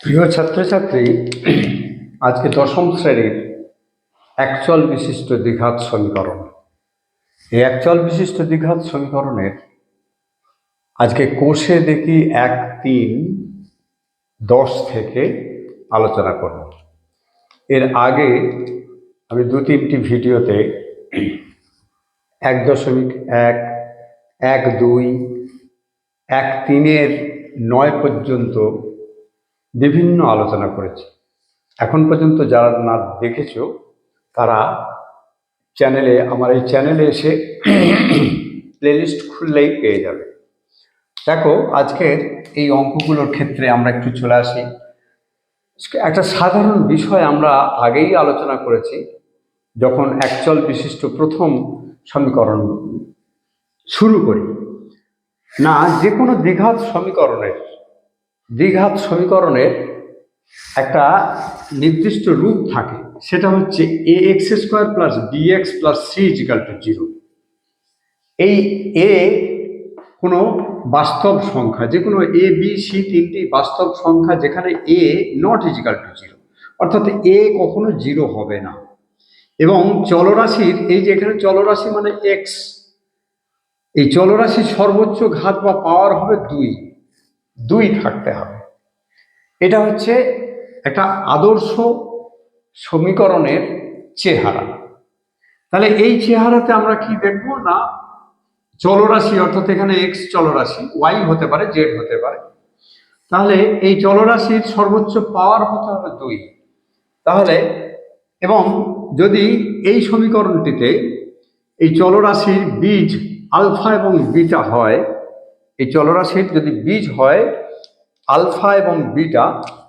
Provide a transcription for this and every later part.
প্রিয় ছাত্রছাত্রী, আজকে দশম শ্রেণির একচল বিশিষ্ট দ্বিঘাত সমীকরণ। এই একচল বিশিষ্ট দ্বিঘাত সমীকরণের আজকে কোষে দেখি এক, তিন, দশ থেকে আলোচনা করব। এর আগে আমি দু তিনটি ভিডিওতে এক দশমিক এক এক দুই, এক তিনের নয় পর্যন্ত বিভিন্ন আলোচনা করেছি। এখন পর্যন্ত যারা না দেখেছ, তারা চ্যানেলে, আমার এই চ্যানেলে এসে প্লেলিস্ট খুললেই পেয়ে যাবে। দেখো, আজকের এই অঙ্কগুলোর ক্ষেত্রে আমরা একটু চলে আসি। একটা সাধারণ বিষয় আমরা আগেই আলোচনা করেছি, যখন একচল বিশিষ্ট প্রথম সমীকরণ শুরু করি। না যে কোনো দ্বিঘাত সমীকরণের দ্বিঘাত সমীকরণের একটা নির্দিষ্ট রূপ থাকে। সেটা হচ্ছে a x square plus b x plus c equal to zero এই এ কোনো বাস্তব সংখ্যা, যে কোনো এ বি সি তিনটি বাস্তব সংখ্যা যেখানে a not equal to zero অর্থাৎ এ কখনো জিরো হবে না। এবং চলরাশির, এই যে এখানে চলরাশি মানে এক্স এই চলরাশির সর্বোচ্চ ঘাত বা পাওয়ার হবে দুই। দুই থাকতে হবে। এটা হচ্ছে একটা আদর্শ সমীকরণের চেহারা। তাহলে এই চেহারাতে আমরা কি দেখব না? চলরাশি অর্থাৎ এখানে এক্স চলরাশি ওয়াই হতে পারে জেড হতে পারে। তাহলে এই চলরাশির সর্বোচ্চ পাওয়ার হতে হবে? দুই। তাহলে এবং যদি এই সমীকরণটিতে এই চলরাশির বীজ আলফা এবং বিটা হয় এই চলরাশির যদি বীজ হয়, আলফা এবং বিটা,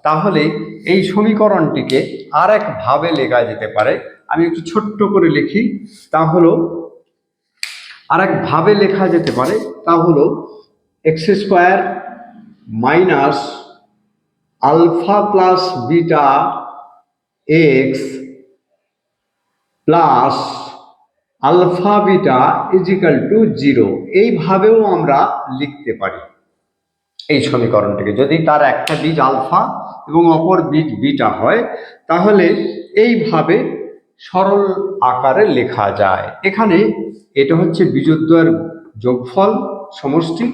তাহলে এই সমীকরণটিকে আর একভাবে লেখা যেতে পারে। আমি একটু ছোট্ট করে লিখি, তা হলো আর একভাবে লেখা যেতে পারে, তা হলো x square minus alpha plus beta x plus alpha beta equal to zero এইভাবেও আমরা লিখতে পারি। এই সমীকরণটিকে। যদি তার একটা বীজ আলফা এবং অপর বীজ বিটা হয়, তাহলে এইভাবে সরল আকারে লেখা যায়। এখানে এটা হচ্ছে বীজোদ্বয়ের যোগফল সমষ্টি,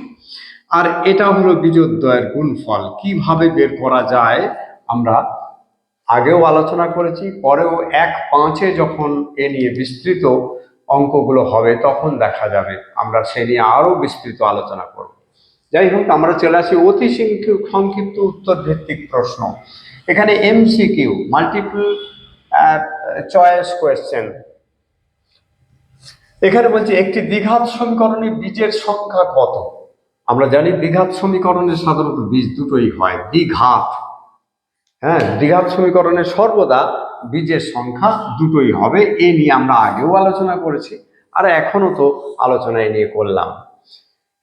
আর এটা হলো বীজোদ্বয়ের গুণফল। কীভাবে বের করা যায় আমরা আগেও আলোচনা করেছি, পরেও এক পাঁচে যখন এ নিয়ে বিস্তৃত অঙ্কগুলো হবে, তখন দেখা যাবে। আমরা সে নিয়ে আরও বিস্তৃত আলোচনা করব। যাই হোক, আমরা চলে আসি অতি সংক্ষিপ্ত উত্তর ভিত্তিক প্রশ্ন। এখানে এমসিকিউ মাল্টিপল চয়েস কোয়েশ্চেন এখানে বলছি, একটি দ্বিঘাত সমীকরণে বীজের সংখ্যা কত? আমরা জানি দ্বিঘাত সমীকরণে সাধারণত বীজ দুটোই হয়, দ্বিঘাত। হ্যাঁ দ্বিঘাত সমীকরণে সর্বদা বীজের সংখ্যা দুটোই হবে, এ নিয়ে আমরা আগেও আলোচনা করেছি, আর এখনও তো আলোচনা এ নিয়ে করলাম।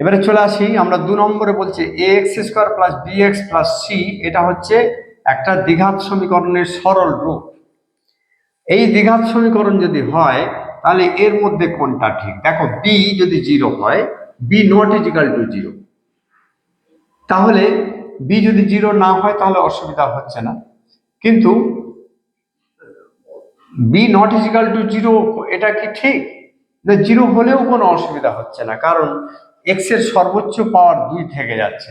এবারে চলে আসি, আমরা দু নম্বরে বলছি a x square plus b x plus c এটা হচ্ছে একটা দ্বিঘাত সমীকরণের সরল রূপ। এই দ্বিঘাত সমীকরণ যদি হয়, তাহলে এর মধ্যে কোনটা ঠিক? দেখো বি যদি জিরো হয় b not equal to zero তাহলে বি যদি জিরো না হয়, তাহলে অসুবিধা হচ্ছে না। কিন্তু b not equal to zero এটা কি ঠিক? না জিরো হলেও কোনো অসুবিধা হচ্ছে না, কারণ এক্সের সর্বোচ্চ পাওয়ার দুই থেকে যাচ্ছে।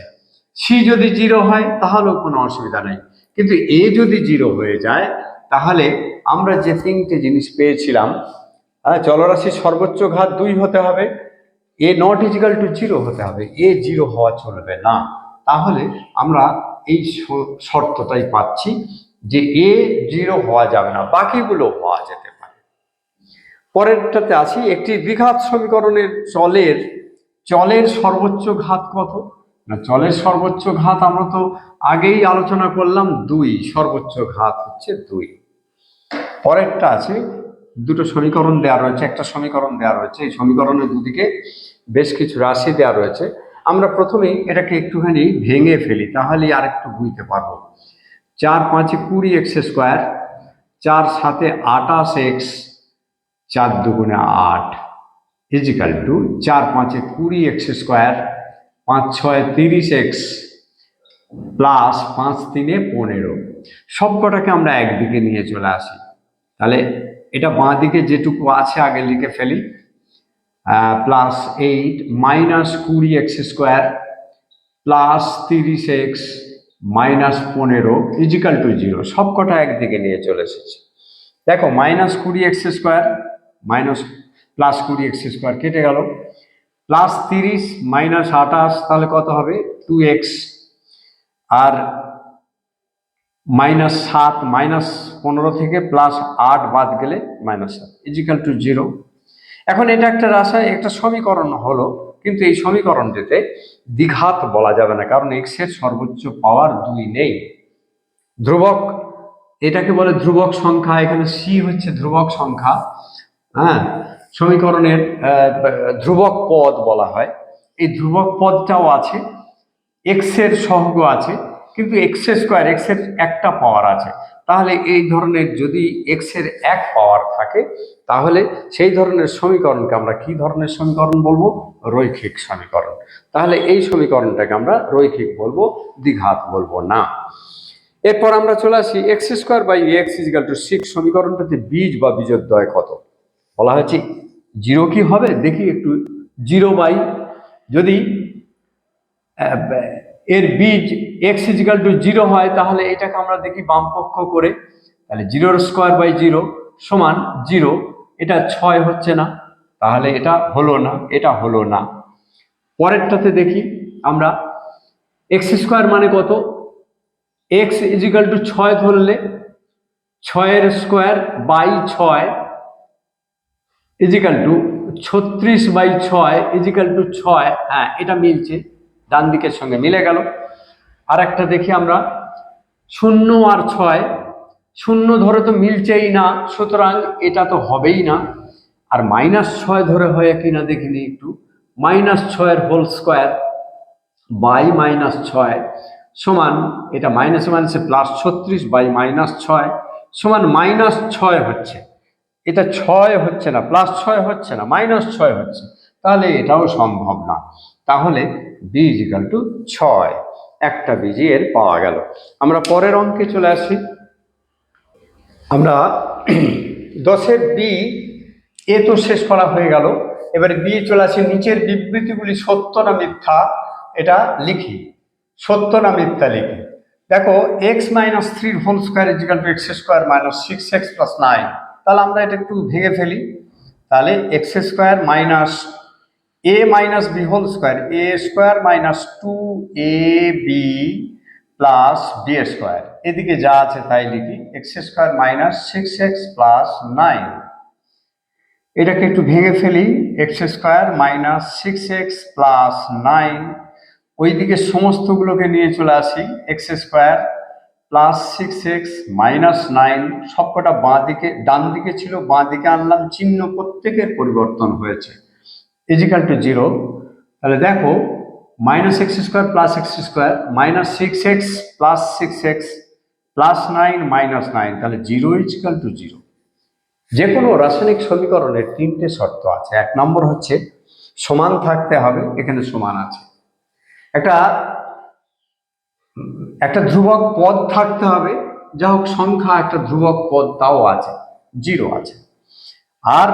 সি যদি জিরো হয়, তাহলেও কোনো অসুবিধা নেই। কিন্তু এ যদি জিরো হয়ে যায়, তাহলে আমরা যে তিনটে জিনিস পেয়েছিলাম জলরাশির সর্বোচ্চ ঘাত দুই হতে হবে a not equal to zero হতে হবে। এ জিরো হওয়া চলবে না। তাহলে আমরা এই শর্তটাই পাচ্ছি। যে এ জিরো হওয়া যাবে না, বাকিগুলো হওয়া যেতে পারে। পরেরটাতে আসি একটি দ্বিঘাত সমীকরণের চলের চলের সর্বোচ্চ ঘাত কত? না, চলের সর্বোচ্চ ঘাত আমরা তো আগেই আলোচনা করলাম, দুই, সর্বোচ্চ ঘাত হচ্ছে দুই। পরেরটা আছে, দুটো সমীকরণ দেওয়া রয়েছে, একটা সমীকরণ দেওয়া রয়েছে, এই সমীকরণের দুদিকে বেশ কিছু রাশি দেওয়া রয়েছে। আমরা প্রথমেই এটাকে একটুখানি ভেঙে ফেলি, তাহলেই আর একটু বুঝতে পারব। চার পাঁচে কুড়ি এক্স স্কোয়ার, চার সাথে আটাশ এক্স, চার দুগুণে আট ইজিক্যাল টু চার পাঁচে কুড়ি এক্স স্কোয়ার, পাঁচ ছয় তিরিশ এক্স প্লাস পাঁচ তিনে পনেরো। সব কটাকে আমরা একদিকে নিয়ে চলে আসি। তাহলে এটা বাঁ দিকে যেটুকু আছে আগে লিখে ফেলি প্লাস এইট মাইনাস কুড়ি এক্স স্কোয়ার প্লাস তিরিশ এক্স মাইনাস পনেরো ইজিক্যাল টু জিরো, সব কটা একদিকে নিয়ে চলে এসেছি। দেখো, মাইনাস কুড়ি এক্স স্কোয়ার, মাইনাস প্লাস কুড়ি এক্স স্কোয়ার কেটে গেল। প্লাস তিরিশ, মাইনাস আঠাশ, তাহলে কত হবে? Two x. আর মাইনাস সাত, মাইনাস পনেরো থেকে প্লাস আট বাদ গেলে মাইনাস সাত, ইজিক্যাল টু জিরো। এখন এটা একটা রাশায় একটা সমীকরণ হলো। কিন্তু এই সমীকরণটিতে দ্বিঘাত বলা যাবে না, কারণ এক্সের সর্বোচ্চ পাওয়ার দুই নেই। ধ্রুবক, এটাকে বলে ধ্রুবক সংখ্যা, এখানে সি হচ্ছে ধ্রুবক সংখ্যা হ্যাঁ? সমীকরণের ধ্রুবক পদ বলা হয়। এই ধ্রুবক পদটাও আছে এক্সের সহগ আছে কিন্তু এক্স স্কোয়ার এক্সের একটা পাওয়ার আছে। তাহলে এই ধরনের যদি এক্সের এক পাওয়ার থাকে, তাহলে সেই ধরনের সমীকরণকে আমরা কি ধরনের সমীকরণ বলব? রৈখিক সমীকরণ। তাহলে এই সমীকরণটাকে আমরা রৈখিক বলব, দ্বিঘাত বলব না। এরপর আমরা চলে আসি x square by x equal to six সমীকরণটাতে বীজ বা বীজোদ্বয় কত? বলা হয়েছে জিরো কি হবে? দেখি একটু জিরো বাই যদি এর বীজ এক্স ইজিক্যাল টু জিরো হয়, তাহলে এটাকে আমরা দেখি বামপক্ষ করে। তাহলে জিরোর স্কোয়ার বাই জিরো সমান জিরো এটা ছয় হচ্ছে না। তাহলে এটা হলো না, এটা হলো না। পরেরটাতে দেখি আমরা এক্স স্কোয়ার মানে কত? এক্স ইজিক্যাল টু ছয় ধরলে ছয়ের স্কোয়ার বাই ছয় ইজিক্যাল টু ছত্রিশ বাই ছয় ইজিক্যাল টু ছয়। হ্যাঁ এটা মিলছে ডান দিকের সঙ্গে মিলে গেল। আর একটা দেখি আমরা। শূন্য আর ছয়। শূন্য ধরে তো মিলছেই না, সুতরাং এটা তো হবেই না। আর মাইনাস ছয় ধরে হয় কিনা দেখিনি একটু। মাইনাস ছয়ের হোল স্কোয়ার বাই মাইনাস ছয় সমান, এটা মাইনাসে মাইনাসে প্লাস ছত্রিশ বাই মাইনাস ছয় সমান মাইনাস ছয় হচ্ছে। এটা ছয় হচ্ছে না, প্লাস ছয় হচ্ছে না, মাইনাস ছয় হচ্ছে। তাহলে এটাও সম্ভব না। তাহলে বি ইজিক্যাল টু ছয়। একটা বিজি এর পাওয়া গেল। আমরা পরের অঙ্কে চলে আসি। আমরা দশের বি এ তো শেষ করা হয়ে গেল। এবারে বি চলে আসি, নিচের বিবৃতিগুলি সত্য না মিথ্যা, এটা লিখি। সত্য না মিথ্যা লিখি। দেখো এক্স মাইনাস থ্রির whole square equal to x square minus six x plus nine তাহলে আমরা এটা একটু ভেঙে ফেলি। তাহলে x square minus a minus b whole square a square minus two a b plus b square এদিকে যা আছে তাই লিখি। X square minus six x plus nine এটাকে একটু ভেঙে ফেলি। X square minus six x plus nine ওইদিকে সমস্তগুলোকে নিয়ে চলে আসি। X square plus six x minus nine সবকটা বাঁ দিকে, ডান দিকে ছিল, বাঁ দিকে আনলাম। চিহ্ন প্রত্যেকের পরিবর্তন হয়েছে। ইজিক্যাল টু জিরো তাহলে দেখো minus x square plus x square minus six x plus six x plus nine minus nine তাহলে জিরো ইজিক্যাল টু জিরো যে কোনো রাসায়নিক সমীকরণের তিনটে শর্ত আছে। এক নম্বর হচ্ছে সমান থাকতে হবে, এখানে সমান আছে। একটা একটা ধ্রুবক পদ থাকতে হবে যা হোক সংখ্যা একটা ধ্রুবক পদ তাও আছে জিরো আছে। আর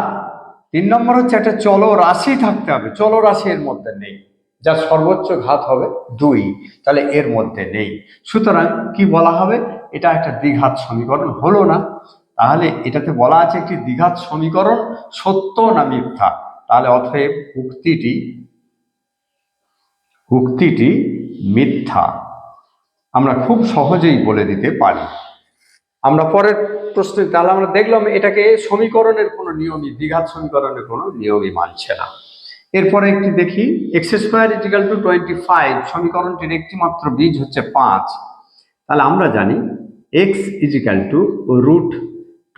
তিন নম্বর হচ্ছে একটা চল রাশি থাকতে হবে। চল রাশি এর মধ্যে নেই। যার সর্বোচ্চ ঘাত হবে দুই। তাহলে এর মধ্যে নেই। সুতরাং কি বলা হবে? এটা একটা দ্বিঘাত সমীকরণ। হলো না। তাহলে এটাতে বলা আছে একটি দ্বিঘাত সমীকরণ সত্য না মিথ্যা? তাহলে অতএব উক্তিটি উক্তিটি মিথ্যা। আমরা খুব সহজেই বলে দিতে পারি। আমরা পরের প্রশ্নে তাহলে আমরা দেখলাম এটাকে সমীকরণের কোনো নিয়মই, দ্বিঘাত সমীকরণের কোনো নিয়মই মানছে না। এরপরে একটি দেখি x square equal to twenty five সমীকরণটির একটি মাত্র বীজ হচ্ছে পাঁচ। তাহলে আমরা জানি x equal to root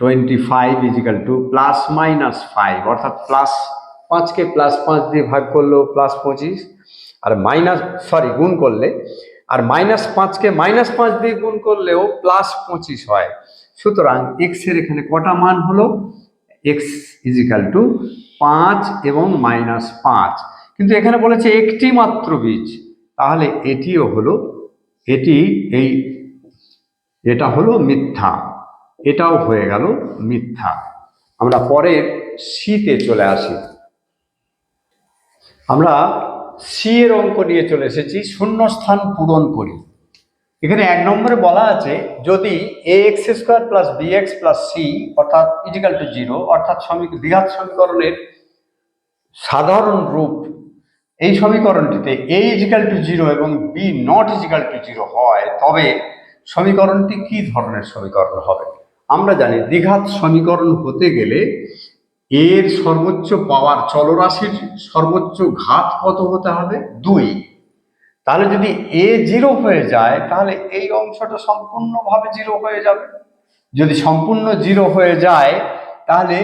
twenty five equal to plus minus five অর্থাৎ প্লাস পাঁচকে প্লাস পাঁচ দিয়ে ভাগ করলেও প্লাস পঁচিশ। আর মাইনাস সরি গুণ করলে, আর মাইনাস পাঁচকে মাইনাস পাঁচ দিয়ে গুণ করলেও প্লাস পঁচিশ হয়। সুতরাং এক্সের এখানে কটা মান হলো? এক্স ইজিক্যাল টু পাঁচ এবং মাইনাস পাঁচ। কিন্তু এখানে বলেছে একটি মাত্র বীজ। তাহলে এটিও হলো, এটি এই, এটা হলো মিথ্যা। এটাও হয়ে গেল মিথ্যা। আমরা পরের সিতে চলে আসি। আমরা সি এর অঙ্ক নিয়ে চলে এসেছি, শূন্যস্থান পূরণ করি। এখানে এক নম্বরে বলা আছে, যদি a x square plus b x plus c অর্থাৎ ইজিক্যাল টু জিরো অর্থাৎ সমী দ্বিঘাত সমীকরণের সাধারণ রূপ, এই সমীকরণটিতে এ ইজিক্যাল টু জিরো এবং b not equal to zero হয়, তবে সমীকরণটি কি ধরনের সমীকরণ হবে? আমরা জানি দ্বিঘাত সমীকরণ হতে গেলে এর সর্বোচ্চ পাওয়ার চলরাশির সর্বোচ্চ ঘাত কত হতে হবে? দুই। তাহলে যদি এ জিরো হয়ে যায়, তাহলে এই অংশটা সম্পূর্ণভাবে জিরো হয়ে যাবে। যদি সম্পূর্ণ জিরো হয়ে যায়, তাহলে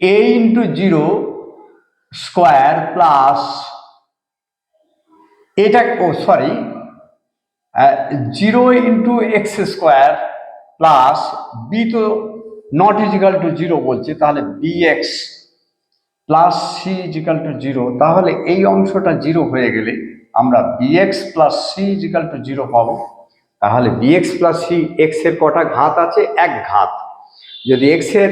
a into zero square plus এটা, ও sorry zero into x square plus b তো নট ইজিক্যাল টু জিরো বলছে, তাহলে b x plus c equal to zero তাহলে এই অংশটা জিরো হয়ে গেলে আমরা b x plus c equal to zero পাবো। তাহলে বিএক্স প্লাস সি এক্সের কটা ঘাত আছে? এক ঘাত। যদি এক্সের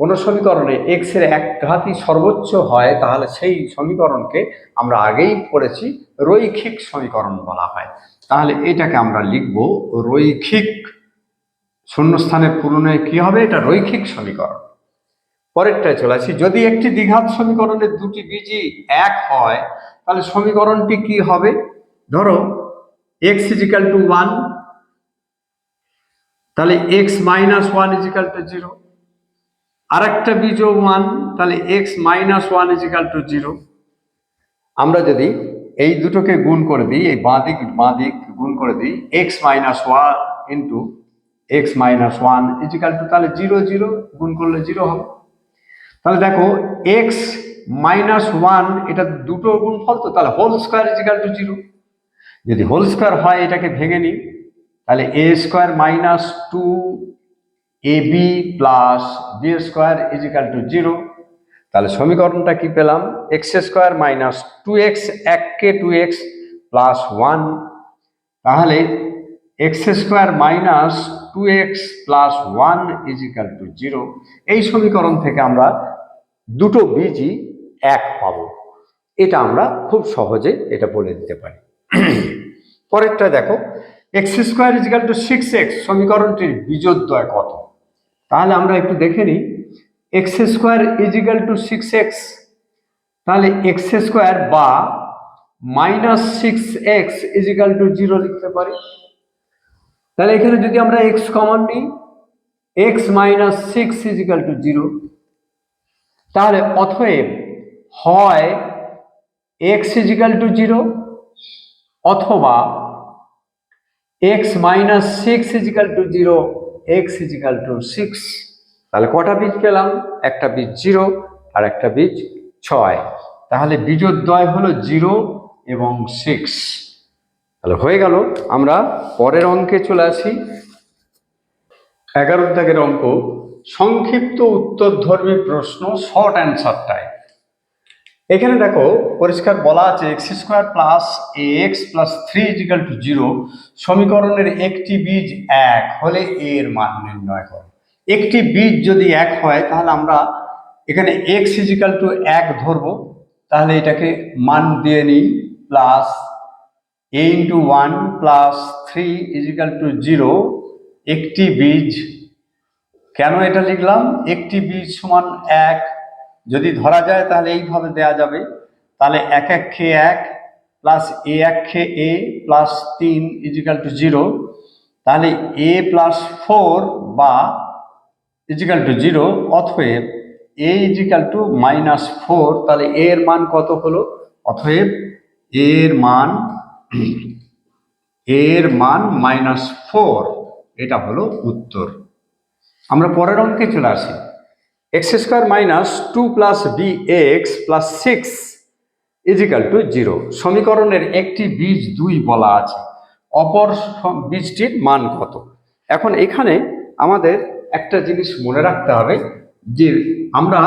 কোনো সমীকরণে এক্সের এক ঘাতই সর্বোচ্চ হয়, তাহলে সেই সমীকরণকে আমরা আগেই পড়েছি রৈখিক সমীকরণ বলা হয়। তাহলে এটাকে আমরা লিখব রৈখিক। শূন্যস্থানে পূরণে কি হবে? এটা রৈখিক সমীকরণ। পরেরটায় চলে আসি। যদি একটি দ্বিঘাত সমীকরণের দুটি বীজই এক হয় তাহলে সমীকরণটি কি হবে? ধরো এক্স ইজিক্যাল টু ওয়ান তাহলে x minus one equal to zero আর একটা বীজও ওয়ান তাহলে x minus one equal to zero আমরা যদি এই দুটোকে গুণ করে দিই, এই বাঁ দিক বাঁ দিক গুণ করে দিই x minus one into x minus one equal to তাহলে জিরো জিরো গুণ করলে জিরো হবে। তাহলে দেখো এক্স মাইনাস ওয়ান এটা দুটো গুণফল তো, তাহলে whole square equal to zero যদি হোল স্কোয়ার হয়, এটাকে ভেঙে নিই, তাহলে a square minus two a b plus b square equal to zero তাহলে সমীকরণটা কি পেলাম? X square minus two x এক কে টু এক্স প্লাস ওয়ান তাহলে x square minus two x plus one equal to zero এই সমীকরণ থেকে আমরা দুটো বীজই এক পাব। এটা আমরা খুব সহজে এটা বলে দিতে পারি। পরেরটা দেখো x square equal to six x সমীকরণটির বীজোদ্বয় কত? তাহলে আমরা একটু দেখে নিই। X square equal to six x তাহলে এক্স স্কোয়ার বা minus six x equal to zero লিখতে পারি। তাহলে এখানে যদি আমরা এক্স কমন নিই x minus six equal to zero তাহলে অথব হয় এক্স ইজিক্যাল টু জিরো অথবা x minus six equal to zero x equal to six তাহলে কটা বীজ পেলাম? একটা বীজ জিরো আর একটা বীজ ছয়। তাহলে বীজোদ্বয় হলো জিরো এবং সিক্স তাহলে হয়ে গেল, আমরা পরের অঙ্কে চলে আসি। এগারো দাগের অঙ্ক, সংক্ষিপ্ত উত্তরধর্মী প্রশ্ন শর্ট অ্যান্সার টাইপ এখানে দেখো, পরিষ্কার বলা আছে x square plus x plus three equal to zero সমীকরণের একটি বীজ এক হলে এর মান নির্ণয় করো। একটি বীজ যদি এক হয়, তাহলে আমরা এখানে এক্স ইজিক্যাল টু এক ধরবো, তাহলে এটাকে মান দিয়ে নিই plus a into one plus three equal to zero একটি বীজ। কেন এটা লিখলাম? একটি বীজ সমান এক যদি ধরা যায় তাহলে এইভাবে দেয়া যাবে। তাহলে এক এক খেয়ে এক প্লাস এ এক খেয়ে এ প্লাস তিন ইজিক্যাল টু জিরো তাহলে এ প্লাস ফোর বা equal to zero অথব a equal to minus four তাহলে এর মান কত হলো? অথব এর মান এর মান মাইনাস ফোর এটা হলো উত্তর। আমরা পরের অঙ্কে চলে আসি। X square minus two plus b x plus six equal to zero. সমীকরণের একটি বীজ দুই বলা আছে। অপর বীজটির মান কত? এখন এখানে আমাদের একটা জিনিস মনে রাখতে হবে যে আমরা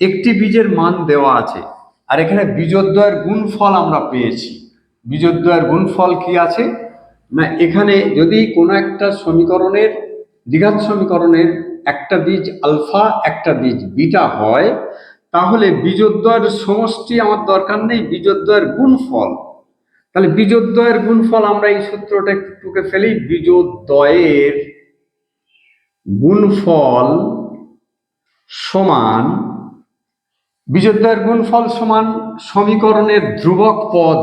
একটি বীজের মান দেওয়া আছে আর এখানে বীজোদ্বয়ের গুণফল আমরা পেয়েছি। বীজদ্বয়ের গুণফল কি আছে? না, এখানে যদি কোনো একটা সমীকরণের, দ্বিঘাত সমীকরণের একটা বীজ আলফা, একটা বীজ বিটা হয়, তাহলে বীজদ্বয়ের সমষ্টি আমার দরকার নেই, বীজদ্বয়ের গুণফল। তাহলে বীজদ্বয়ের গুণফল আমরা এই সূত্রটা একটু ফেলি, বীজদ্বয়ের গুণফল সমান, বীজদ্বয়ের গুণফল সমান সমীকরণের ধ্রুবক পদ,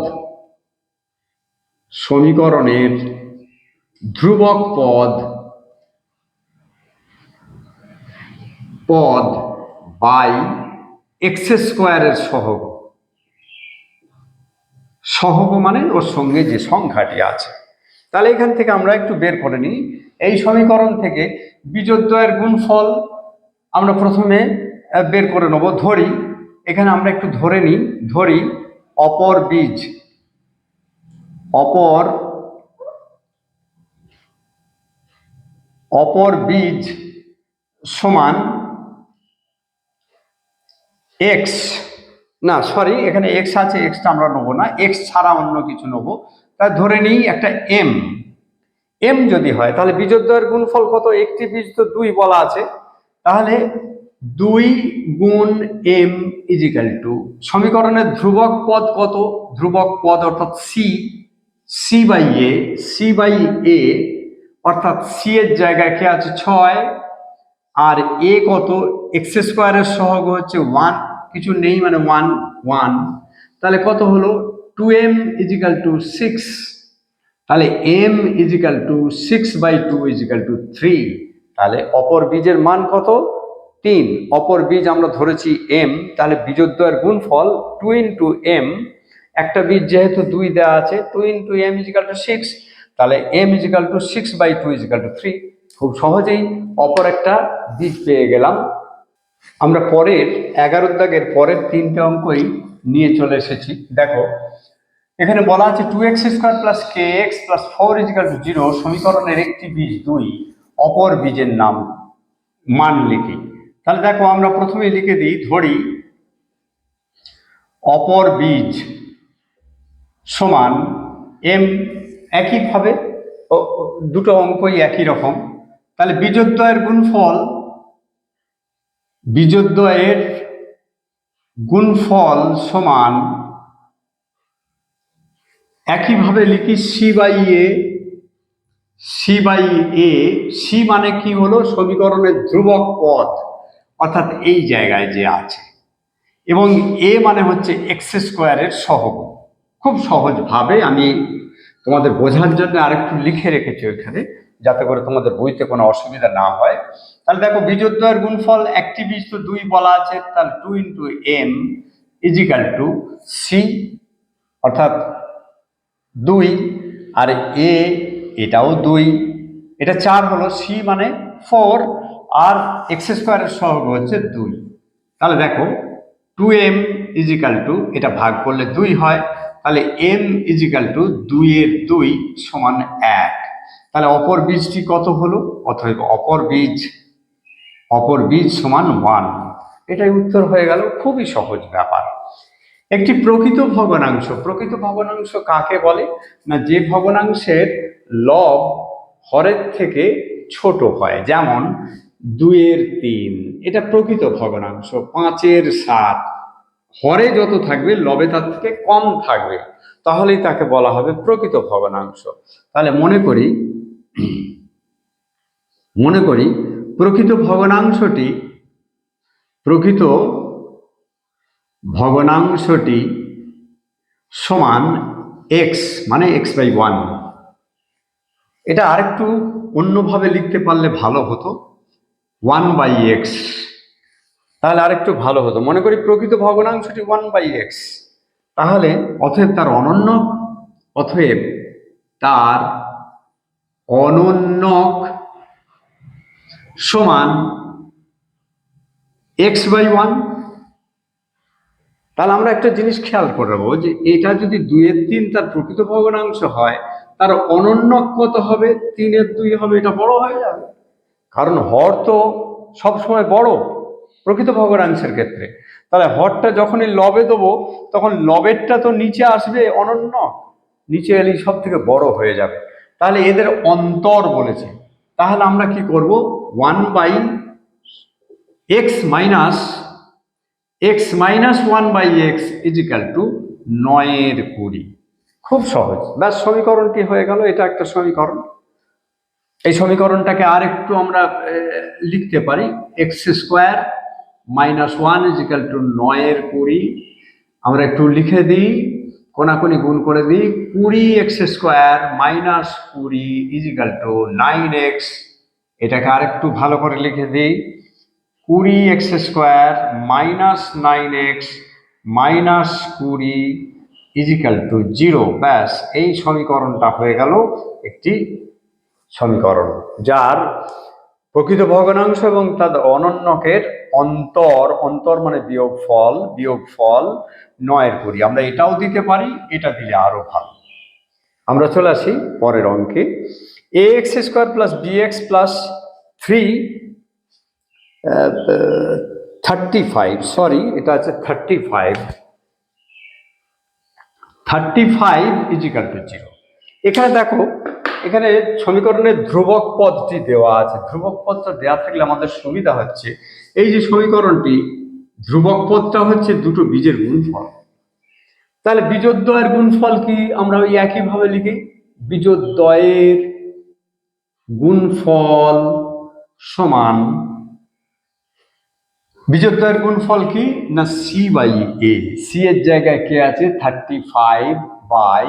সমীকরণের ধ্রুবক পদ পদ বাই এক্স স্কোয়ারের সহগ। সহগ মানে ওর সঙ্গে যে সংখ্যাটি আছে। তাহলে এখান থেকে আমরা একটু বের করে নিই। এই সমীকরণ থেকে বীজদ্বয়ের গুণফল আমরা প্রথমে বের করে নেব। ধরি। এখানে আমরা একটু ধরে নিই। ধরি অপর বীজ। অপর অপর বীজ সমান এক্স না সরি এখানে এক্স আছে এক্সটা আমরা নেব না। এক্স ছাড়া অন্য কিছু নেব। তা ধরে নিই একটা এম এম যদি হয়, তাহলে বীজদ্বয়ের গুণফল কত? একটি বীজ তো দুই বলা আছে। তাহলে দুই গুণ এম ইজিক্যাল টু সমীকরণের ধ্রুবক পদ কত? ধ্রুবক পদ অর্থাৎ c c by a c by a অর্থাৎ সি এর জায়গায় কে আছে? ছয়। আর এ কত? এক্স স্কোয়ারের সহগ হচ্ছে ওয়ান কিছু নেই মানে ওয়ান ওয়ান তাহলে কত হলো? Two m equal to six তাহলে m equal to six by two equal to three তাহলে অপর বীজের মান কত? তিন। অপর বীজ আমরা ধরেছি এম তাহলে বীজদ্বয়ের গুণফল টু ইন্টু এম একটা বীজ যেহেতু দুই দেওয়া আছে two into m equal to six তাহলে m equal to six by two equal to three খুব সহজেই অপর একটা বীজ পেয়ে গেলাম। আমরা পরের এগারো দাগের পরের তিনটে অঙ্কই নিয়ে চলে এসেছি। দেখো, এখানে বলা আছে two x square plus k x plus four equal to zero সমীকরণের একটি বীজ দুই, অপর বীজের নাম, মান লিখি। তাহলে দেখো, আমরা প্রথমে লিখে দিই, ধরি, অপর বীজ সমান এম একইভাবে দুটো অঙ্কই একই রকম। তাহলে বীজদ্বয়ের গুণফল বীজদ্বয়ের গুণফল সমান একইভাবে লিখি c by a, c by a, c মানে কি হলো? সমীকরণের ধ্রুবক পদ, অর্থাৎ এই জায়গায় যে আছে। এবং এ মানে হচ্ছে এক্স স্কোয়ারের সহগ। খুব সহজভাবে আমি তোমাদের বোঝার জন্য আরেকটু লিখে রেখেছি ওইখানে। যাতে করে তোমাদের বইতে কোনো অসুবিধা না হয়। তাহলে দেখো বীজদ্বয়ের গুণফল একটি বীজ তো দুই বলা আছে, তাহলে two into m equal to c, অর্থাৎ দুই, আর এ এটাও দুই। এটা চার হলো, সি মানে ফোর, আর এক্স স্কোয়ারের সহগ হচ্ছে দুই। তাহলে দেখো, টু এম ইজিক্যাল টু, এটা ভাগ করলে দুই হয়, তাহলে এম ইজিক্যাল টু দুইয়ের দুই সমান এক। তাহলে অপর বীজটি কত হলো? অথবা অপর বীজ অপর বীজ সমান ওয়ান এটাই উত্তর হয়ে গেল, খুবই সহজ ব্যাপার। একটি প্রকৃত ভগ্নাংশ প্রকৃত ভগ্নাংশ কাকে বলে? না, যে ভগ্নাংশের লব হরের থেকে ছোট হয়, যেমন দুইয়ের তিন। এটা প্রকৃত ভগ্নাংশ, পাঁচের সাত। হরে যত থাকবে, লবে তার থেকে কম থাকবে। তাহলেই তাকে বলা হবে প্রকৃত ভগ্নাংশ তাহলে মনে করি মনে করি প্রকৃত ভগ্নাংশটি প্রকৃত ভগ্নাংশটি সমান এক্স মানে এক্স বাই ওয়ান এটা আরেকটু অন্যভাবে লিখতে পারলে ভালো হতো ওয়ান বাই এক্স তাহলে আরেকটু ভালো হতো। মনে করি প্রকৃত ভগ্নাংশটি ওয়ান বাই এক্স তাহলে অতএব তার অনন্য অতএব তার অনন্যক সমান এক্স বাই ওয়ান তাহলে আমরা একটা জিনিস খেয়াল করব যে এটা যদি দুইয়ের তিন তার প্রকৃত ভগ্নাংশ হয়, তার অনন্যক কত হবে? তিনের দুই হবে, এটা বড় হয়ে যাবে। কারণ হর তো সবসময় বড় প্রকৃত ভগ্নাংশের ক্ষেত্রে। তাহলে হরটা যখনই লবে দেবো, তখন লবেরটা তো নিচে আসবে অনন্য। নিচে এলেই সব থেকে বড় হয়ে যাবে। তাহলে এদের অন্তর বলেছে। তাহলে আমরা কি করব? One by x minus x minus one by x equal to নয়ের কুড়ি। খুব সহজ। ব্যাস সমীকরণটি হয়ে গেল? এটা একটা সমীকরণ। এই সমীকরণটাকে আর একটু আমরা লিখতে পারি। X square minus one equal to নয়ের কুড়ি। আমরা একটু লিখে দিই, কোনাকুনি গুণ করে দিই। কুড়ি এক্স স্কোয়ার মাইনাস কুড়ি ইজিক্যাল টু নাইন এক্স এটাকে আর একটু ভালো করে লিখে দিই। কুড়ি x square minus nine x minus কুড়ি ইজিক্যাল টু জিরো ব্যাস, এই সমীকরণটা হয়ে গেল একটি সমীকরণ, যার প্রকৃত ভগ্নাংশ এবং তার অনন্যকের অন্তর অন্তর মানে বিয়োগ ফল বিয়োগ ফল, নয়ের করি। আমরা এটাও দিতে পারি, এটা দিলে আরও ভালো। আমরা চলে আসি পরের অঙ্কে। A x square plus b x plus three thirty five sorry এটা আছে thirty five thirty five equal to zero এখানে দেখো, এখানে সমীকরণের ধ্রুবক পদটি দেওয়া আছে। ধ্রুবক পদটা দেওয়া থাকলে আমাদের সুবিধা হচ্ছে এই যে সমীকরণটি, ধ্রুবক পদটা হচ্ছে দুটো বীজের গুণফল। তাহলে বীজোদ্বয়ের গুণফল কি আমরা ওই একইভাবে লিখি? বীজোদ্বয়ের গুণফল সমান, বীজোদ্বয়ের গুণফল কি? না সি বাই এ সি এর জায়গায় কে আছে thirty five by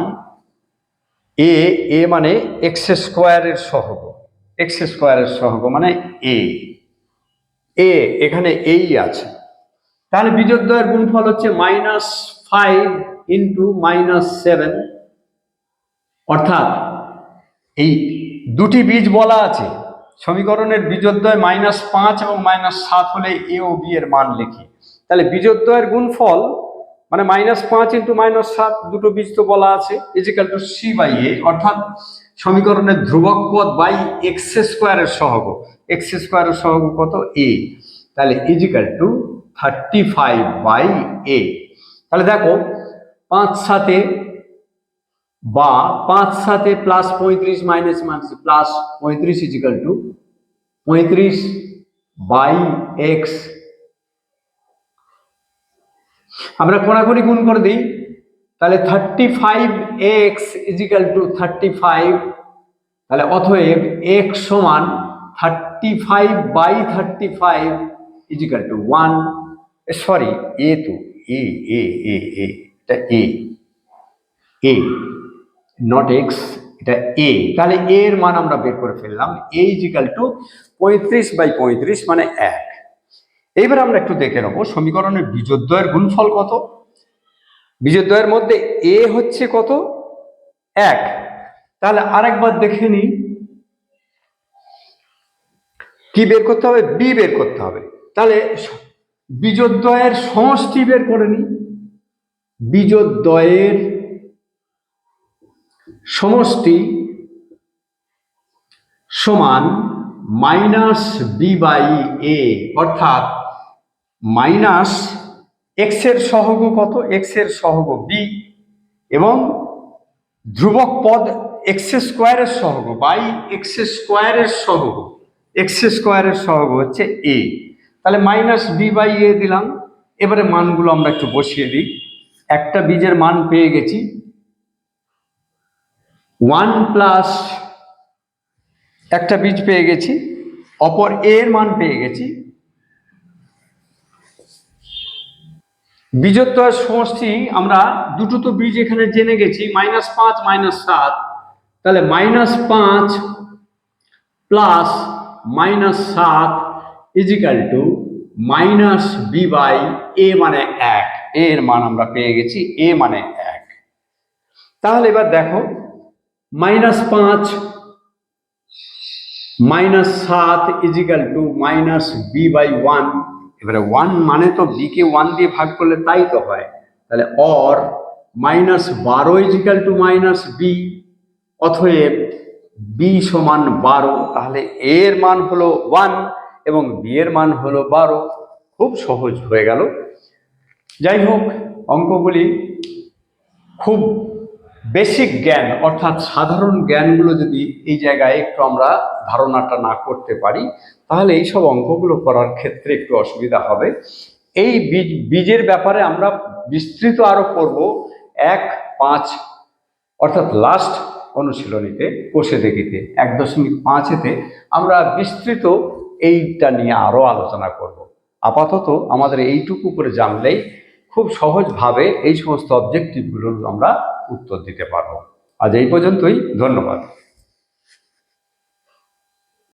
a a মানে এক্স স্কোয়ারের সহগ। এক্স স্কোয়ারের সহগ মানে এ এ এখানে এই আছে। তাহলে বীজোদ্বয়ের গুণফল হচ্ছে minus five into minus seven অর্থাৎ এই দুটি বীজ বলা আছে। সমীকরণের বীজোদ্বয় মাইনাস পাঁচ এবং মাইনাস সাত হলে এ ও বি এর মান লিখি। তাহলে বীজোদ্বয়ের গুণফল মানে মাইনাস পাঁচ ইন্টু মাইনাস সাত, দুটো বীজ তো বলা আছে equal to c by a অর্থাৎ সমীকরণের ধ্রুবক পদ বাই এক্স স্কোয়ারের সহগ। এক্স স্কোয়ারের সহগ কত? এ তাহলে equal to thirty five by a তাহলে দেখো, পাঁচ সাথে বা পাঁচ সাথে প্লাস পঁয়ত্রিশ মাইনাস মাইনাস প্লাস পঁয়ত্রিশ ইজিক্যাল টু পঁয়ত্রিশ বাই এক্স আমরা কোনাকুনি গুণ করে দিই। তাহলে thirty five x equal to thirty five তাহলে অতএব এক্স সমান thirty five by thirty five equal to one sorry a তো এ এ এ এ এটা এ এ নট এক্স এটা এ তাহলে এ এর মান আমরা বের করে ফেললাম এ ইজিক্যাল টু পঁয়ত্রিশ বাই পঁয়ত্রিশ মানে এক. এইবার আমরা একটু দেখে নেব সমীকরণের বীজোদ্বয়ের গুণফল কত? বীজোদ্বয়ের মধ্যে এ হচ্ছে কত? এক. তাহলে আরেকবার দেখে নিই। কি বের করতে হবে? বি বের করতে হবে। তাহলে বীজোদ্বয়ের সমষ্টি বের করে নিই বীজোদ্বয়ের সমষ্টি সমান মাইনাস বি বাই এ অর্থাৎ মাইনাস এক্সের সহগ কত? এক্সের সহগ বি এবং ধ্রুবক পদ এক্স স্কোয়ারের সহগ বাই এক্স স্কোয়ারের সহগ। এক্স স্কোয়ারের সহগ হচ্ছে এ তাহলে মাইনাস বি বাই এ দিলাম। এবারে মানগুলো আমরা একটু বসিয়ে দিই। একটা বীজের মান পেয়ে গেছি। ওয়ান প্লাস একটা বীজ পেয়ে গেছি। অপর এর মান পেয়ে গেছি। বীজোত্তর সমষ্টি আমরা দুটো তো বীজ এখানে জেনে গেছি। মাইনাস পাঁচ মাইনাস সাত। তাহলে মাইনাস পাঁচ প্লাস মাইনাস সাত equal to minus b by a মানে এক। এর মান আমরা পেয়ে গেছি এ মানে এক। তাহলে এবার দেখো মাইনাস পাঁচ মাইনাস সাত equal to minus b by one এবারে ওয়ান মানে তো বি কে ওয়ান দিয়ে ভাগ করলে তাই তো হয়। তাহলে অর মাইনাস বারো ইজিক্যাল টু মাইনাস বি অথব বি সমান বারো, তাহলে এ এর মান হলো ওয়ান এবং বি এর মান হলো বারো। খুব সহজ হয়ে গেল। যাই হোক, অঙ্কগুলি খুব বেসিক জ্ঞান, অর্থাৎ সাধারণ জ্ঞানগুলো যদি এই জায়গায় একটু আমরা ধারণাটা না করতে পারি, তাহলে এই সব অঙ্কগুলো করার ক্ষেত্রে একটু অসুবিধা হবে। এই বীজ, বীজের ব্যাপারে আমরা বিস্তৃত আরও করব। এক, পাঁচ, অর্থাৎ লাস্ট অনুশীলনীতে কোষে দেখিতে, এক দশমিক পাঁচেতে আমরা বিস্তৃত এইটা নিয়ে আরও আলোচনা করব। আপাতত আমাদের এইটুকু করে জানলেই খুব সহজভাবে এই সমস্ত অবজেক্টিভগুলোর আমরা উত্তর দিতে পারব। আজ এই পর্যন্তই, ধন্যবাদ।